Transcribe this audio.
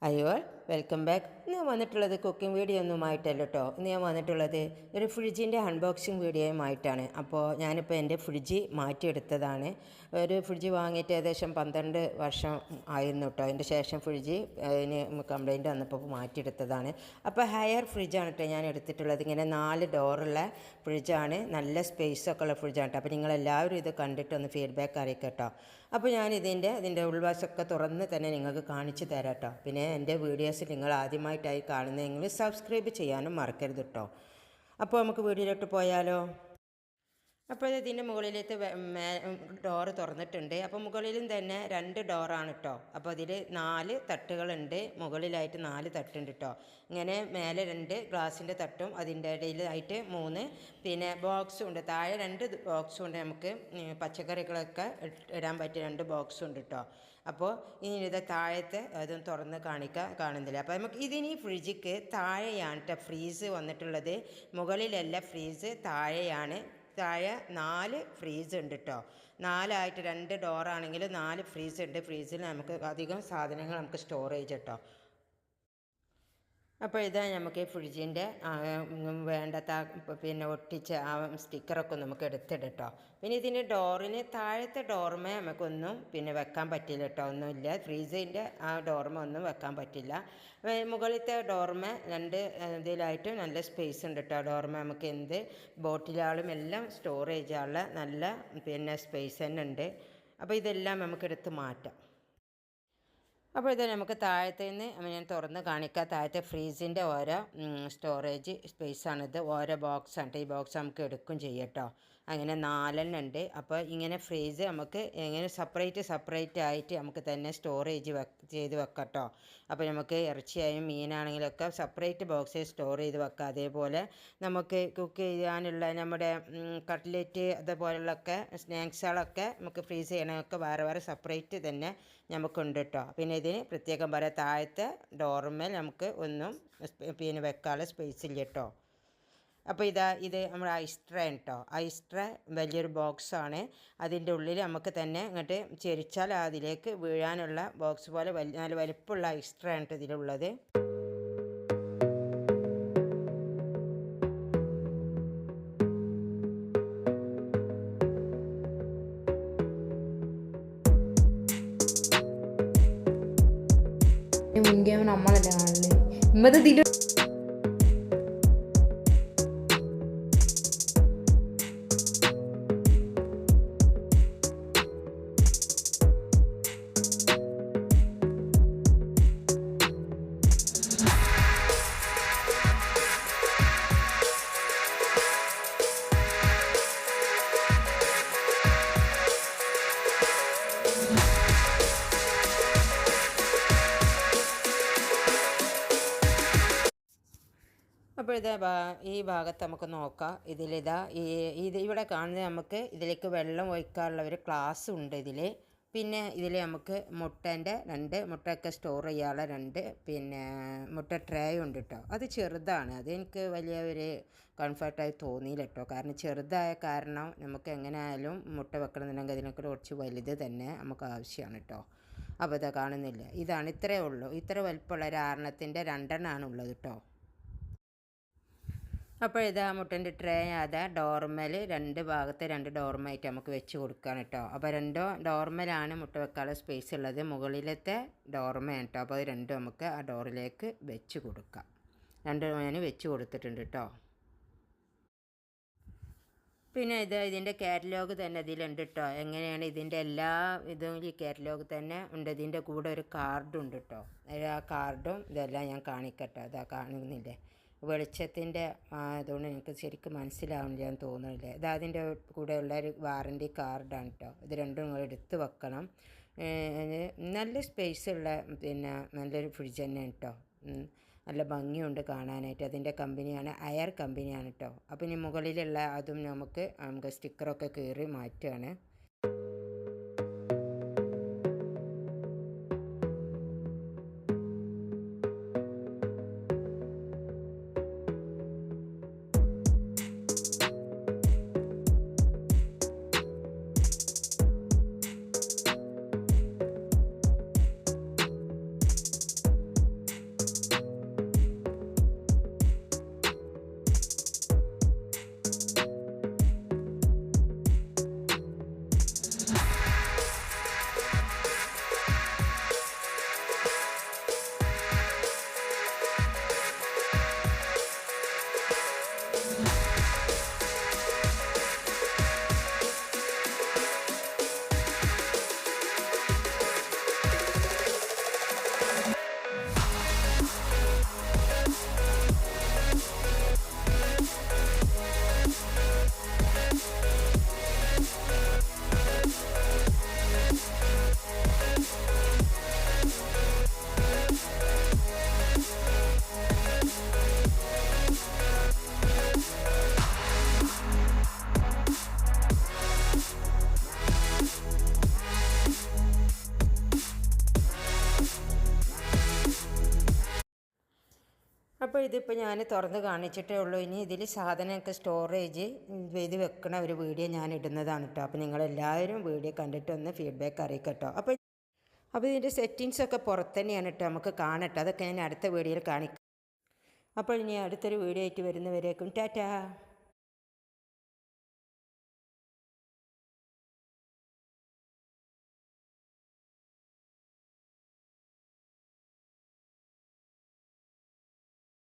Ayol welcome back ഇന്ന് ഞാൻ വന്നിട്ടുള്ളത് കുക്കിംഗ് വീഡിയോ ഒന്നുമായിട്ടല്ല കേട്ടോ ഇന്ന് ഞാൻ വന്നിട്ടുള്ളത് ഒരു ഫ്രിഡ്ജിന്റെ അൺബോക്സിങ് വീഡിയോയുമായിട്ടാണ് അപ്പോൾ ഞാനിപ്പോൾ എന്റെ ഫ്രിഡ്ജ് മാറ്റിയെടുത്തതാണ്. ഒരു ഫ്രിഡ്ജ് വാങ്ങിയിട്ട് ഏകദേശം പന്ത്രണ്ട് വർഷം ആയിരുന്നു കേട്ടോ അതിന്റെ ശേഷം ഫ്രിഡ്ജ് അതിന് കംപ്ലൈന്റ് വന്നപ്പോൾ മാറ്റിയെടുത്തതാണ്. അപ്പോൾ ഹയർ ഫ്രിഡ്ജാണ് കേട്ടോ ഞാൻ എടുത്തിട്ടുള്ളത്. ഇങ്ങനെ നാല് ഡോറുള്ള ഫ്രിഡ്ജാണ് നല്ല സ്പേസൊക്കെ ഉള്ള ഫ്രിഡ്ജാണ് കേട്ടോ അപ്പോൾ നിങ്ങളെല്ലാവരും ഇത് കണ്ടിട്ട് ഒന്ന് ഫീഡ്ബാക്ക് കേട്ടോ അപ്പോൾ ഞാൻ ഇതിന്റെ ഇതിന്റെ ഉൾവാസമൊക്കെ തുറന്ന് തന്നെ നിങ്ങൾക്ക് കാണിച്ചു തരാം കേട്ടോ പിന്നെ എന്റെ വീഡിയോസ് നിങ്ങൾ ആദ്യമായിട്ടായി കാണുന്നതെങ്കിൽ സബ്സ്ക്രൈബ് ചെയ്യാനും മറക്കരുത് കേട്ടോ അപ്പോൾ നമുക്ക് വീഡിയോയിലോട്ട് പോയാലോ? അപ്പോൾ ഇതിന്റെ മുകളിലത്തെ ഡോറ് തുറന്നിട്ടുണ്ട്. അപ്പോൾ മുകളിലും തന്നെ രണ്ട് ഡോറാണ് കേട്ടോ അപ്പോൾ അതിൽ നാല് തട്ടുകളുണ്ട്. മുകളിലായിട്ട് നാല് തട്ടുണ്ട് കേട്ടോ ഇങ്ങനെ മേലെ രണ്ട് ഗ്ലാസിന്റെ തട്ടും അതിന്റെ ഇടയിലായിട്ട് മൂന്ന്. പിന്നെ ബോക്സും ഉണ്ട്. താഴെ രണ്ട് ബോക്സും ഉണ്ട് നമുക്ക്. പച്ചക്കറികളൊക്കെ ഇടാൻ പറ്റിയ രണ്ട് ബോക്സും ഉണ്ട് കേട്ടോ അപ്പോൾ ഇനി ഇത് താഴത്തെ അതും തുറന്ന് കാണിക്കാൻ കാണുന്നില്ല. അപ്പോൾ നമുക്ക് ഇതിന് ഫ്രിഡ്ജിക്ക് താഴെയാണ് കേട്ടോ ഫ്രീസ് വന്നിട്ടുള്ളത്. മുകളിലല്ല ഫ്രീസ് താഴെയാണ് താഴെ നാല് ഫ്രീസ് ഉണ്ട് കേട്ടോ നാലായിട്ട് രണ്ട് ഡോറാണെങ്കിൽ നാല് ഫ്രീസ് ഉണ്ട്. ഫ്രീസിൽ നമുക്ക് അധികം സാധനങ്ങൾ നമുക്ക് സ്റ്റോറേജ് കേട്ടോ അപ്പോൾ ഇതാ നമുക്ക് ഫ്രിഡ്ജിന്റെ വേണ്ടത്ത പിന്നെ ഒട്ടിച്ച് ആ സ്റ്റിക്കറൊക്കെ നമുക്ക് എടുത്തിടട്ടോ. പിന്നെ ഇതിന്റെ ഡോറിന് താഴത്തെ ഡോർമേ നമുക്കൊന്നും പിന്നെ വെക്കാൻ പറ്റില്ല കേട്ടോ ഒന്നുമില്ല. ഫ്രീസിന്റെ ആ ഡോർമ ഒന്നും വെക്കാൻ പറ്റില്ല. മുകളിലത്തെ ഡോർമ രണ്ട് ഇതിലായിട്ട് നല്ല സ്പേസ് ഉണ്ട് കേട്ടോ ഡോർമ നമുക്ക് എന്ത് ബോട്ടിലാളും എല്ലാം സ്റ്റോറേജ് ആളുള്ള നല്ല പിന്നെ സ്പേസ് തന്നെ ഉണ്ട്. അപ്പോൾ ഇതെല്ലാം നമുക്കെടുത്ത് മാറ്റാം. അപ്പോൾ ഇത് നമുക്ക് താഴത്തെ നിന്ന് ഞാൻ തുറന്ന് കാണിക്കാം. താഴത്തെ ഫ്രീസിന്റെ ഓരോ സ്റ്റോറേജ് സ്പേസ് സ്പേസാണിത് ഓരോ ആണ്. ഈ ബോക്സ് നമുക്ക് എടുക്കും ചെയ്യട്ടോ അങ്ങനെ നാലെണ്ണം ഉണ്ട് അപ്പോൾ ഇങ്ങനെ ഫ്രീസ് നമുക്ക് എങ്ങനെ സെപ്പറേറ്റ് സെപ്പറേറ്റ് ആയിട്ട് നമുക്ക് തന്നെ സ്റ്റോറേജ് വെ ചെയ്ത് വെക്കട്ടോ. അപ്പോൾ നമുക്ക് ഇറച്ചിയായും മീനാണെങ്കിലൊക്കെ സെപ്പറേറ്റ് ബോക്സിൽ സ്റ്റോർ ചെയ്ത് വെക്കുക അതേപോലെ നമുക്ക് കുക്ക് ചെയ്യാനുള്ള നമ്മുടെ കട്ട്ലറ്റ് അതുപോലുള്ളൊക്കെ സ്നാക്സുകളൊക്കെ നമുക്ക് ഫ്രീസ് ചെയ്യണമൊക്കെ വേറെ വേറെ സെപ്പറേറ്റ് തന്നെ നമുക്കുണ്ട് കേട്ടോ പിന്നെ ഇതിന് പ്രത്യേകം പറയാം താഴത്തെ ഡോർമേൽ നമുക്ക് ഒന്നും പിന്നെ വെക്കാനുള്ള സ്പേസ് ഇല്ല കേട്ടോ അപ്പോൾ ഇതാ ഇത് നമ്മുടെ ഐസ്ട്ര കേട്ടോ ഐസ്ട്ര വലിയൊരു ബോക്സാണ്. അതിന്റെ ഉള്ളിൽ നമുക്ക് തന്നെ ഇങ്ങോട്ട് ചെരിച്ചാൽ അതിലേക്ക് വീഴാനുള്ള ബോക്സ് പോലെ വലിയ നല്ല വലിപ്പമുള്ള ഐസ്ട്ര ആണ് ഇതിലുള്ളത്. മുൻകേ നമ്മളല്ലേ ഇമ്മത് ഭാ- ഈ ഭാഗത്ത് നമുക്ക് നോക്കാം. ഇതിലിതാ ഈ ഇത് ഇവിടെ കാണുന്നത് നമുക്ക് ഇതിലേക്ക് വെള്ളം ഒഴിക്കാനുള്ള ഒരു ക്ലാസ് ഉണ്ട് ഇതിൽ പിന്നെ ഇതിൽ നമുക്ക് മുട്ടേന്റെ രണ്ട് മുട്ടയൊക്കെ സ്റ്റോർ ചെയ്യാനുള്ള രണ്ട് പിന്നെ മുട്ട ട്രേ ഉണ്ട് കേട്ടോ അത് ചെറുതാണ്. അതെനിക്ക് വലിയ ഒരു കംഫർട്ടായി തോന്നിയില്ല കേട്ടോ കാരണം ചെറുതായ കാരണം നമുക്ക് എങ്ങനെയായാലും മുട്ട വെക്കണമെന്നുണ്ടെങ്കിൽ അതിനൊക്കെ കുറച്ച് വലുത് തന്നെ നമുക്ക് ആവശ്യമാണ് കേട്ടോ അപ്പോൾ ഇതാ കാണുന്നില്ല? ഇതാണ് ഇത്രയേ ഉള്ളൂ. ഇത്ര വലിപ്പമുള്ള ഒരു ആറെണ്ണത്തിന്റെ രണ്ടെണ്ണമാണ് ഉള്ളത് കേട്ടോ അപ്പോൾ ഇതാ മുട്ടന്റെ ട്രേ അതാ ഡോർമൽ രണ്ട് ഭാഗത്ത് രണ്ട് ഡോർമായിട്ട് നമുക്ക് വെച്ച് കൊടുക്കുകയാണ് കേട്ടോ. അപ്പോൾ രണ്ടോ ഡോർമലാണ് മുട്ട വെക്കാനുള്ള സ്പേസ് ഉള്ളത്. മുകളിലത്തെ ഡോർമയാണ് കേട്ടോ. അപ്പോൾ അത് രണ്ടും നമുക്ക് ആ ഡോറിലേക്ക് വെച്ച് കൊടുക്കാം. രണ്ട് ഞാൻ വെച്ച് കൊടുത്തിട്ടുണ്ട് കേട്ടോ. പിന്നെ ഇത് ഇതിന്റെ കാറ്റലോഗ് തന്നെ ഇതിലുണ്ട് കേട്ടോ. എങ്ങനെയാണ് ഇതിന്റെ എല്ലാ ഇതും ഈ കാറ്റലോഗ് തന്നെ ഉണ്ട്. ഇതിന്റെ കൂടെ ഒരു കാർഡുണ്ട് കേട്ടോ. ആ കാർഡും ഇതെല്ലാം ഞാൻ കാണിക്കട്ടോ. ഇതാ കാണുന്നില്ലേ? വെളിച്ചത്തിന്റെ അതുകൊണ്ട് എനിക്ക് ശരിക്കും മനസ്സിലാവുന്നില്ല എന്ന് തോന്നുന്നില്ല. ഇത് അതിന്റെ കൂടെ ഉള്ള ഒരു വാറന്റി കാർഡാണ് കേട്ടോ ഇത് രണ്ടും നിങ്ങൾ എടുത്ത് വെക്കണം. നല്ല സ്പേസ് ഉള്ള പിന്നെ നല്ലൊരു ഫ്രിഡ്ജ് തന്നെയാണ് കേട്ടോ നല്ല ഭംഗിയുണ്ട് കാണാനായിട്ട്. അതിന്റെ കമ്പനിയാണ് അയർ കമ്പനിയാണ് കേട്ടോ അപ്പം ഇനി മുകളിലുള്ള അതും നമുക്ക് നമുക്ക് സ്റ്റിക്കറൊക്കെ കീറി മാറ്റുകയാണ് അപ്പോൾ ഇതിപ്പോൾ ഞാൻ തുറന്ന് കാണിച്ചിട്ടേ ഉള്ളൂ. ഇനി ഇതിൽ സാധനമൊക്കെ സ്റ്റോറേജ് ചെയ്ത് വെക്കണ ഒരു വീഡിയോ ഞാൻ ഇടുന്നതാണ് കേട്ടോ അപ്പോൾ നിങ്ങളെല്ലാവരും വീഡിയോ കണ്ടിട്ടൊന്ന് ഫീഡ്ബാക്ക് അറിയിക്കട്ടോ. അപ്പോൾ അപ്പോൾ ഇതിന്റെ സെറ്റിങ്സൊക്കെ പുറത്ത് തന്നെയാണ് കേട്ടോ നമുക്ക് കാണട്ടെ. അതൊക്കെ ഞാൻ അടുത്ത വീഡിയോയിൽ കാണിക്കാം. അപ്പോൾ ഇനി അടുത്തൊരു വീഡിയോ ആയിട്ട് വരുന്നവരേക്കും ടാറ്റാ.